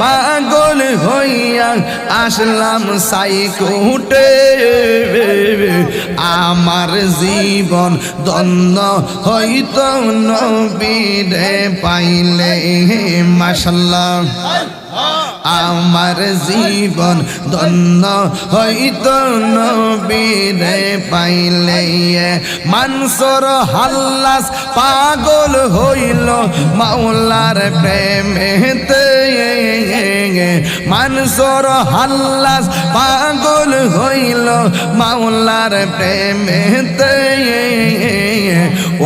পাগল হইয়া আসলাম সাইকুটে। আমার জীবন দন্ন হইত নবীরে পাইলে মাসাল্লাহ আমার জীবন ধন্য হইত নবীরে পাইলে মানসর হাল্লাস পাগল হইল মাওলার প্রেমেতে। মানসর হাল্লাস পাগল হইল মাওলার প্রেমেতে।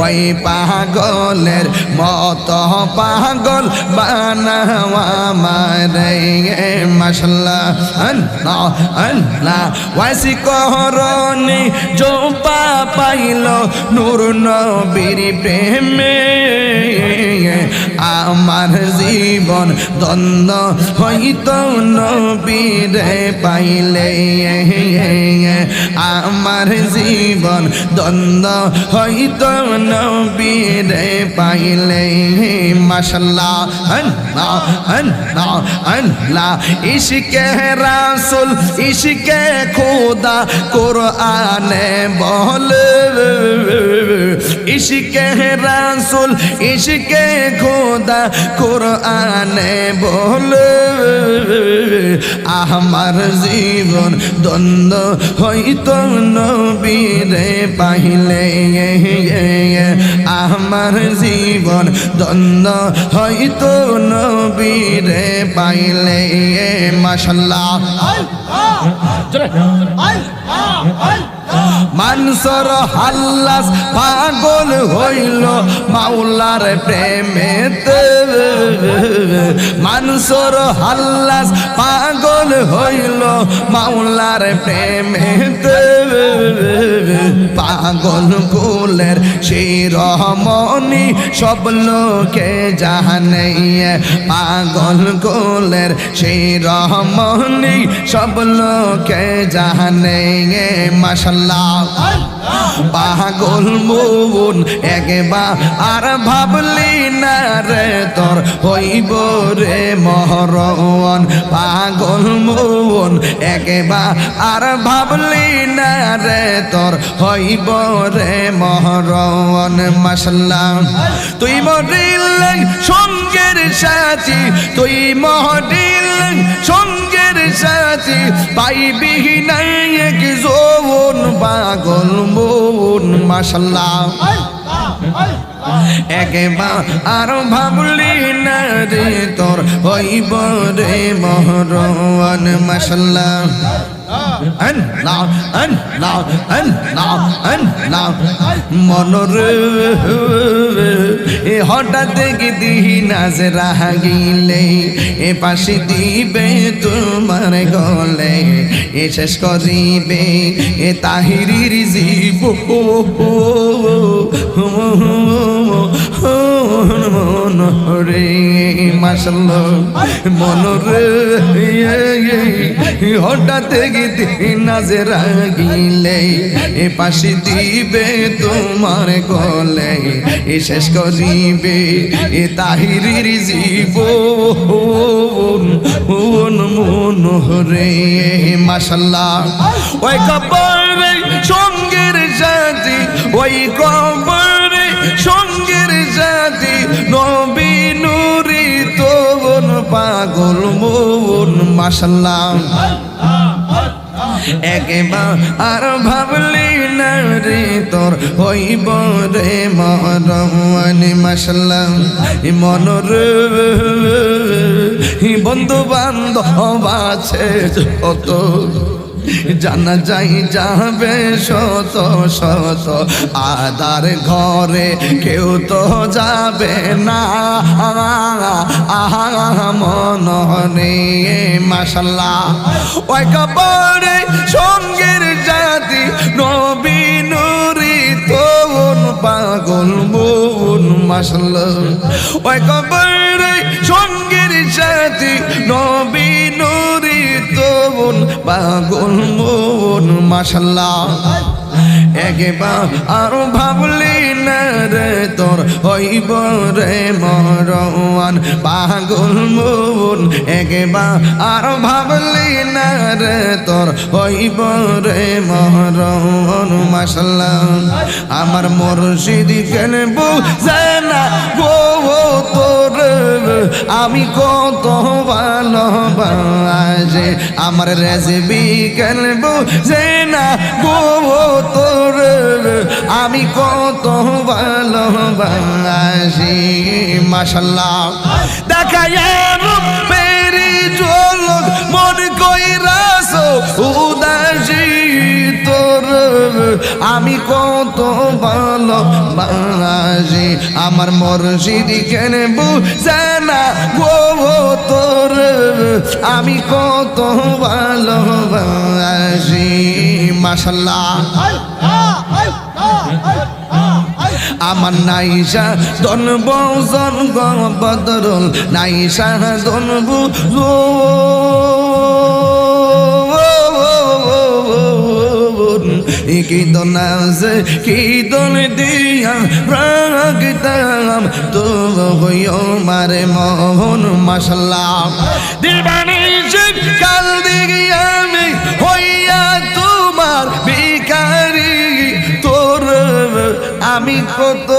ওই পাগলের মত পাগল বানাওয়া মারে মশলা আল্লাহ আল্লাহ পাইল নূর নবীর প্রেমে। আমার জীবন দ্বন্দ্ব হইত নবীরে পাইলে। আমার জীবন দ্বন্দ্ব হইত নবীরে পাইলে। মাসাল্লাহ আল্লাহ আল্লাহ আল্লাহ ইশকে রাসুল, ইশকে খোদা, কোরআনে বলে। ইশকে রাসুল, ইশকে খোদা, কোরআনে বলে। আমার জীবন দ্বন্দ্ব হইত নবীরে পাইলে। আমার জীবন দ্বন্দ্ব হইত নবীরে পাইলে মাসাল্লাহ মানসর হাল্লাস পাগল হইল মাওলার প্রেমেতে। মানসর হাল্লাস পাগল হইল মাওলার প্রেমেতে। পাগল কুলের সেই রহমনি সব লোকে জানে পাগল কুলের সেই রহমনি সব লোকে জানে মাসাল্লাহ পাগল মন একবার আর ভাবলি না রে তোর হইব রে মহরণ। পাগল মন একবার আর ভাবলি না রে তোর হইব রে মহরণ মাসাল্লাহ তুই মরিলেন সঙ্গের সাথী, তুই মহরিলেন সঙ্গের সাথী। পাইবি নাই এক জোন পাগল মন মাসাল্লাহ একবার আর ভাবলি না রে তোর হইব রে মহরণ মাসাল্লাহ আল্লাহ আল্লাহ আল্লাহ আল্লাহ মনরে এ হঠাৎ দিহি নাজ রাগিলে এ পাশে দিবে তোমার গলে এ শেষ করিবে এ তাহিরির জীব মনরে মাসাল মনরে হঠাৎ গীতি নাজে রাগিলে, এ পাশে দিবে তোমার গলে, এ শেষ করিবে এ তাহিরির জীব মন মনোহরে মাসাল্লাহ ওই কবরে সঙ্গের সাথী, ওই কবরে পাগল মন মাসাল্লাহ একবার আর ভাবলি না রে, তোর হইব রে মরণ মাসাল্লাহ মন রে বন্ধু বান্ধব আছে যত। জানা যাই যাবে শত শত, আদার ঘরে কেউ তো যাবে না। আহা, মনে মাসাল্লাহ ওই কবরে সঙ্গের জাতি, নবী নুরি পাগল মন মাসাল্লাহ ওই কবরে সঙ্গের জাতি নবী নুরি তোন পাগল মন মাসাল্লাহ একবার ভাবলি না রে তোর হইব রে মরওয়ান, পাগল মন একবার আর ভাবলি না রে তোর হইব রে মরওয়ান মাশাল্লাহ আমার মুর্শিদ কেন বুঝে না আমি কত ভালোবাসে। আমার রেসিপি কেন যে না গো তোর। আমি কত ভালোবাসি। মাসাল্লাহ দেখা পেরি আমি কত ভালোবাসি, আমার মর্জিদ কেন বুঝে না গো তোর। আমি কত ভালোবাসি, মাশাল্লাহ। আমার নাইসা দনব জনগ বদরুল, নাইসা দনবু কি দন আছে? কি দন দিয়া রাগতাম তো হইও মারে মোহন মাসাল্লাহ দিবানি কাল দিকে আমি হইয়া তোমার ভিকারি তোর আমি কত